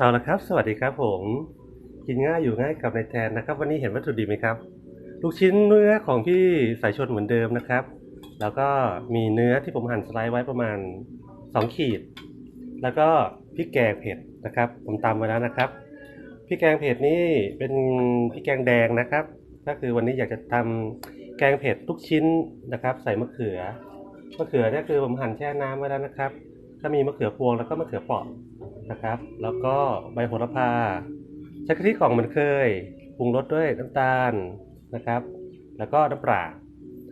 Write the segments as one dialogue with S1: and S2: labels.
S1: เอาละครับ สวัสดีครับผมกินง่ายอยู่ง่ายกับนายแทนนะครับ วันนี้เห็นวัตถุดิบไหมครับ ลูกชิ้นเนื้อของพี่สายชนเหมือนเดิมนะครับ แล้วก็มีเนื้อที่ผมหั่นสไลด์ไว้ประมาณ 2 ขีด แล้วก็พริกแกงเผ็ดนะครับ ผมตำไว้แล้วนะครับพริกแกงเผ็ดนี่เป็นพริกแกงแดงนะครับ ก็คือวันนี้อยากจะทำแกงเผ็ดลูกชิ้นนะครับ ใส่มะเขือมะเขือเนี่ยคือผมหั่นแช่น้ำไว้แล้วนะครับถ้ามีมะเขือพวงแล้วก็มะเขือเปราะ นะครับ แล้วก็ใบโหระพาใช้กะทิกล่องเหมือนเคยปรุงรสด้วยน้ำตาลนะครับ แล้วก็น้ำปลา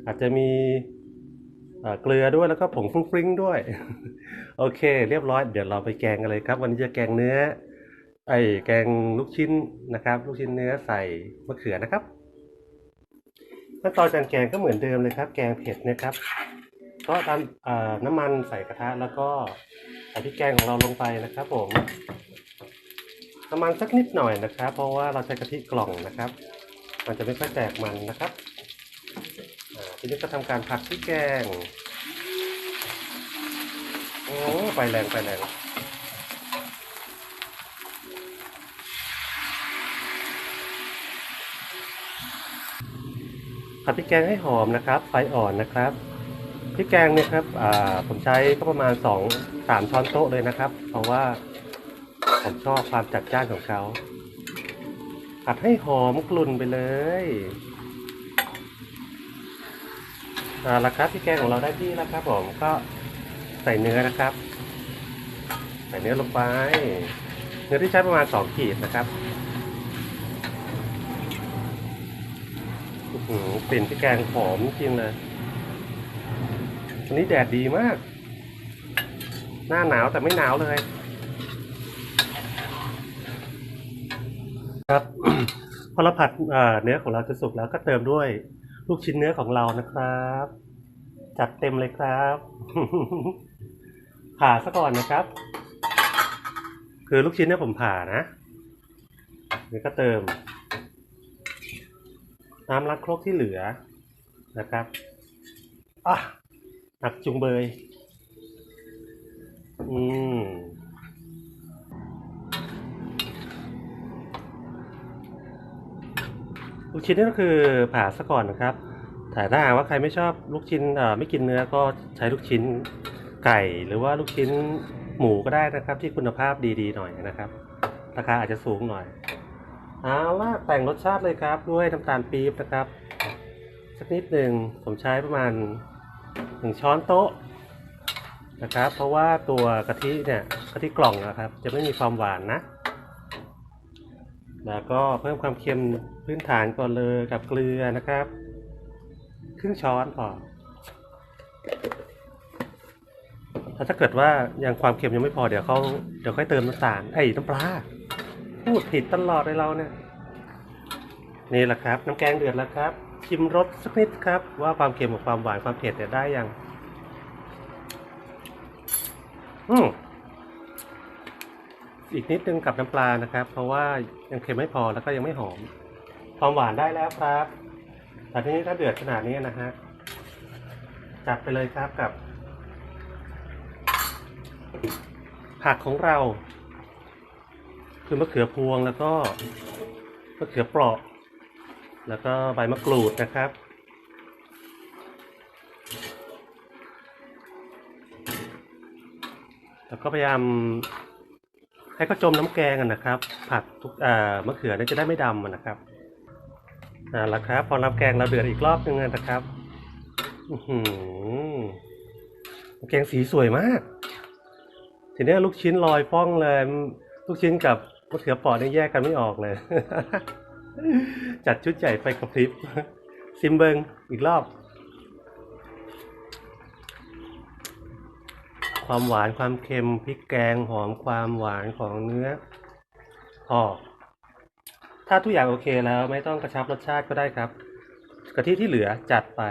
S1: อาจจะมีเกลือด้วยแล้วก็ผงฟรุ้งฟริ้งด้วย โอเค เรียบร้อย เดี๋ยวเราไปแกงกันเลยครับ วันนี้จะแกงเนื้อ ไอ้แกงลูกชิ้นนะครับ ลูกชิ้นเนื้อใส่มะเขือนะครับขั้นตอนการแกงก็เหมือนเดิมเลยครับ แกงเผ็ดนะครับ ก็ทำเอ่อน้ำมันใส่กระทะแล้วก็ พริกแกงของเราลงไปนะครับผมน้ำมันสักนิดหน่อยนะครับ เพราะว่าเราใช้กะทิกล่องนะครับ มันจะไม่ค่อยแตกมันนะครับทีนี้ก็ทำการผัดพริกแกงโอ้ไปแรงไปแรงผัดพริกแกงให้หอมนะครับ ไฟอ่อนนะครับ พริกแกงเนี่ยครับผมใช้ก็ประมาณสองสามช้อนโต๊ะเลยนะครับ เพราะว่าผมชอบความจัดจ้านของเขาผัดให้หอมกลุ่นไปเลยอ่าละครับพริกแกงของเราได้ที่แล้วครับผมก็ใส่เนื้อนะครับ ใส่เนื้อลงไป เนื้อที่ใช้ประมาณสองขีดนะครับอื้อหือกลิ่นพริกแกงหอมจริงเลย วันนี้แดดดีมาก หน้าหนาวแต่ไม่หนาวเลย ครับ พอเราผัดเนื้อของเราจะสุกแล้วก็เติมด้วยลูกชิ้นเนื้อของเรานะครับ จัดเต็มเลยครับผ่าซะก่อนนะครับ คือลูกชิ้นเนี่ยผมผ่านะนี่ก็เติม น้ำรัดครกที่เหลือนะครับอะ หนักจุงเบย อืมลูกชิ้นนี่ก็คือผ่าซะก่อนนะครับแต่ถ้าหากว่าใครไม่ชอบลูกชิ้นเอ่อไม่กินเนื้อก็ใช้ลูกชิ้นไก่หรือว่าลูกชิ้นหมูก็ได้นะครับ ที่คุณภาพดีๆหน่อยนะครับ ราคาอาจจะสูงหน่อยเอาล่ะแต่งรสชาติเลยครับด้วยน้ำตาลปี๊บนะครับ สักนิดหนึ่งผมใช้ประมาณ หนึ่งช้อนโต๊ะนะครับ เพราะว่าตัวกะทิเนี่ยกะทิกล่องนะครับ จะไม่มีความหวานนะ แล้วก็เพิ่มความเค็มพื้นฐานก่อนเลยกับเกลือนะครับ ครึ่งช้อนพอถ้าเกิดว่ายังความเค็มยังไม่พอเดี๋ยวเขาเดี๋ยวค่อยเติมน้ำตาลไอ้น้ำปลาพูดผิดตลอดเลยเราเนี่ยนี่แหละครับ น้ำแกงเดือดแล้วครับ ชิมรสสักนิดครับ ว่าความเค็มกับความหวานความเผ็ดเนี่ยได้ยัง อืมอีกนิดนึงกับน้ำปลานะครับ เพราะว่ายังเค็มไม่พอแล้วก็ยังไม่หอม ความหวานได้แล้วครับแต่ทีนี้ถ้าเดือดขนาดนี้นะฮะจัดไปเลยครับกับ ผักของเรา คือมะเขือพวงแล้วก็มะเขือเปราะ แล้วก็ใบมะกรูดนะครับ แล้วก็พยายามให้เขาจมน้ำแกงกันนะครับ ผัดทุกอ่ามะเขือเนี่ยจะได้ไม่ดำนะครับอ่าล้วครับ พอน้ำแกงเราเดือดอีกรอบนึงนะครับอือหือน้ำแกงสีสวยมาก ทีนี้ลูกชิ้นลอยฟ้องเลย ลูกชิ้นกับมะเขือปอนี่แยกกันไม่ออกเลย จัดชุดใหญ่ไปกับพริบ ซิมเบิงอีกรอบ ความหวานความเค็มพริกแกงหอมความหวานของเนื้อพอถ้าทุกอย่างโอเคแล้วไม่ต้องกระชับรสชาติก็ได้ครับกะทิที่เหลือจัดไป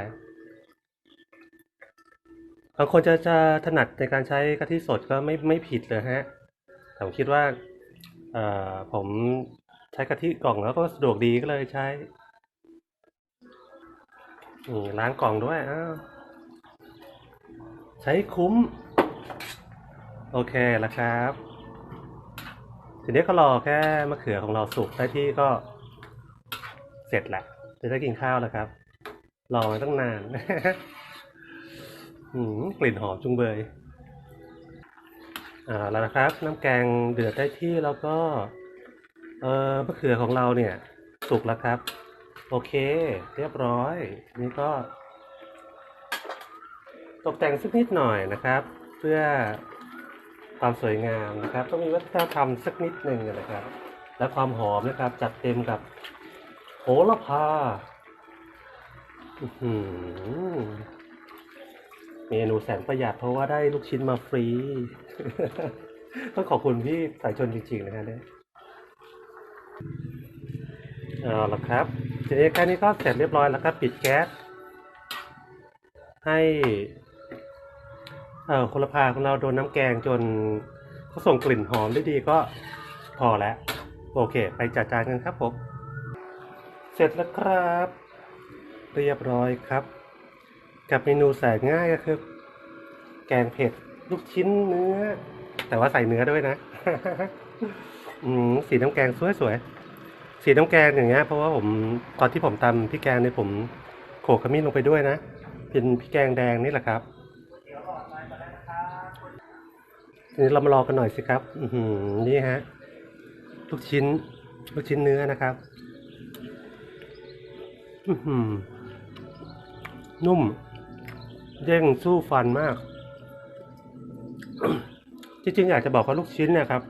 S1: บางคนจะจะถนัดในการใช้กะทิสดก็ไม่ไม่ผิดเลยฮะแต่ผมคิดว่าผม ใช้กะทิกล่องแล้วก็สะดวกดีก็เลยใช้นี่ล้างกล่องด้วยอ้าวใช้คุ้ม โอเคแล้วครับ ทีนี้ก็รอแค่มะเขือของเราสุกได้ที่ก็เสร็จแหละจะได้กินข้าวแล้วครับ รอมาตั้งนานอืมกลิ่นหอมจุงเบยอ่าแล้วนะครับ น้ำแกงเดือดได้ที่แล้วก็ เออมะเขือของเราเนี่ย สุกแล้วครับ โอเค เรียบร้อย นี่ก็ ตกแต่งสักนิดหน่อยนะครับ เพื่อความสวยงามนะครับ ต้องมีวัฒนธรรมสักนิดหนึ่งนะครับ และความหอมนะครับ จัดเต็มกับโหระพาอือหือเมนูแสนประหยัดเพราะว่าได้ลูกชิ้นมาฟรี ต้องขอบคุณพี่สายชนจริงๆนะครับเนี่ย เอาละครับทีนี้แค่นี้ก็เสร็จเรียบร้อยแล้วก็ปิดแก๊สให้เอ่อคนละพาของเราโดนน้ำแกงจนเขาส่งกลิ่นหอมได้ดีก็พอแล้ว โอเค ไปจัดจานกันครับผมเสร็จแล้วครับ เรียบร้อยครับ กับเมนูแสนง่ายก็คือ แกงเผ็ดลูกชิ้นเนื้อ แต่ว่าใส่เนื้อด้วยนะ อืมสีน้ำแกงสวยๆ สีน้ำแกงอย่างเงี้ยเพราะว่าผมตอนที่ผมตำพริกแกงเนี่ยผมโขกขมิ้นลงไปด้วยนะ เป็นพริกแกงแดงนี่แหละครับทีนี้เรามารอกันหน่อยสิครับ อืนี่ฮะลูกชิ้นลูกชิ้นเนื้อนะครับ อืนุ่ม เด้งสู้ฟันมาก จริงๆอยากจะบอกว่าลูกชิ้นเนี่ยครับ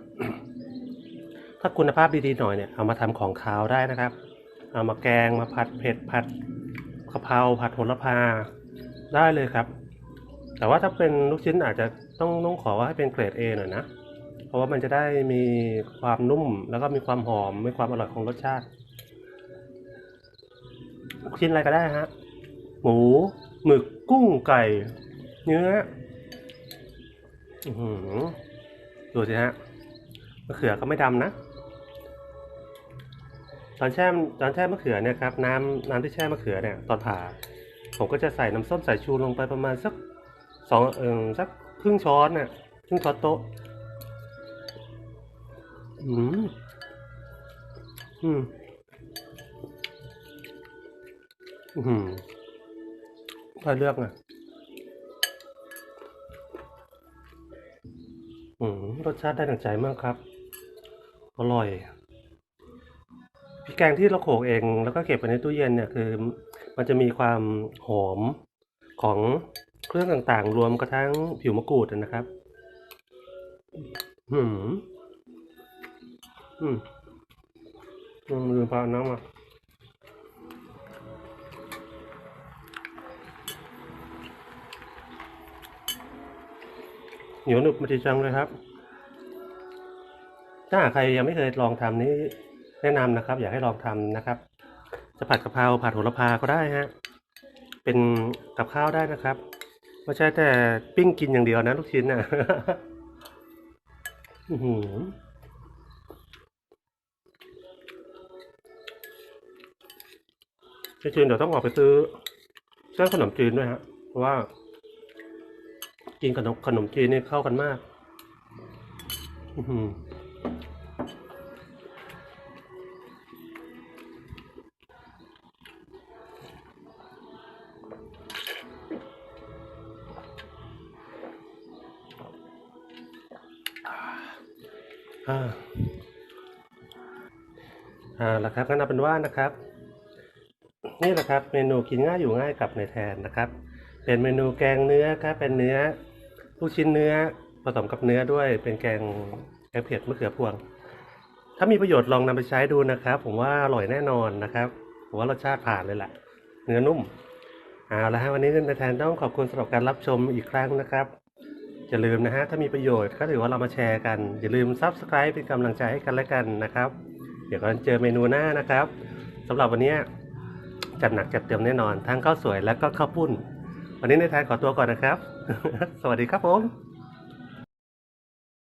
S1: ถ้าคุณภาพดีๆหน่อยเนี่ยเอามาทำของคาวได้นะครับ เอามาแกงมาผัดเผ็ดผัดกะเพราผัดโหระพาได้เลยครับ แต่ว่าถ้าเป็นลูกชิ้นอาจจะต้องต้องขอว่าให้เป็นเกรด A หน่อยนะ เพราะว่ามันจะได้มีความนุ่มแล้วก็มีความหอมมีความอร่อยของรสชาติลูกชิ้นอะไรก็ได้ฮะหมูหมึกกุ้งไก่ เนื้อหือดูสิฮะมะเขือก็ไม่ดำนะ ตอนแช่ตอนแช่มะเขือเนี่ยครับน้ำน้ำที่แช่มะเขือเนี่ยตอนผ่า ผมก็จะใส่น้ำส้มสายชูลงไปประมาณสักสองเออสักครึ่งช้อนน่ะครึ่งช้อนโต๊ะอืมอืมอืมถ้าเลือกนะอืมรสชาติได้ดังใจมากครับ อร่อย แกงที่เราโขลกเอง แล้วก็เก็บไว้ในตู้เย็นเนี่ยคือ มันจะมีความหอมของเครื่องต่างๆ รวมกระทั่งผิวมะกรูดนะครับ อืม อืมอืมลืมพาน้ำมาเหนียวหนึบมาดีจังเลยครับ ถ้าใครยังไม่เคยลองทำนี้ แนะนำนะครับ อยากให้ลองทำนะครับ จะผัดกะเพราผัดโหระพาก็ได้ฮะเป็นกับข้าวได้นะครับไม่ใช่แต่ปิ้งกินอย่างเดียวนะลูกชิ้นน่ะอือจริงๆเดี๋ยวต้องออกไปซื้อเส้นขนมจีนด้วยฮะเพราะว่า กินขนมขนมจีนนี่เข้ากันมาก อือหือ อ่าอ่าแล้วครับงั้นเอาเป็นว่านะครับ นี่แหละครับเมนูกินง่ายอยู่ง่ายกับในแทนนะครับ เป็นเมนูแกงเนื้อครับเป็นเนื้อลูกชิ้นเนื้อผสมกับเนื้อด้วยเป็นแกงแกงเผ็ดมะเขือพวง ถ้ามีประโยชน์ลองนำไปใช้ดูนะครับ ผมว่าอร่อยแน่นอนนะครับผมว่ารสชาติผ่านเลยแหละเนื้อนุ่มเอาละฮะวันนี้ในแทนต้องขอบคุณสำหรับการรับชมอีกครั้งนะครับ อย่าลืมนะฮะ ถ้ามีประโยชน์ก็ถือว่าเรามาแชร์กัน อย่าลืม Subscribe เป็นกำลังใจให้กันและกันนะครับ เดี๋ยวกันเจอเมนูหน้านะครับสำหรับวันนี้จัดหนักจัดเต็มแน่นอน ทั้งข้าวสวยและก็ข้าวปุ้น วันนี้ในไทยขอตัวก่อนนะครับ สวัสดีครับผม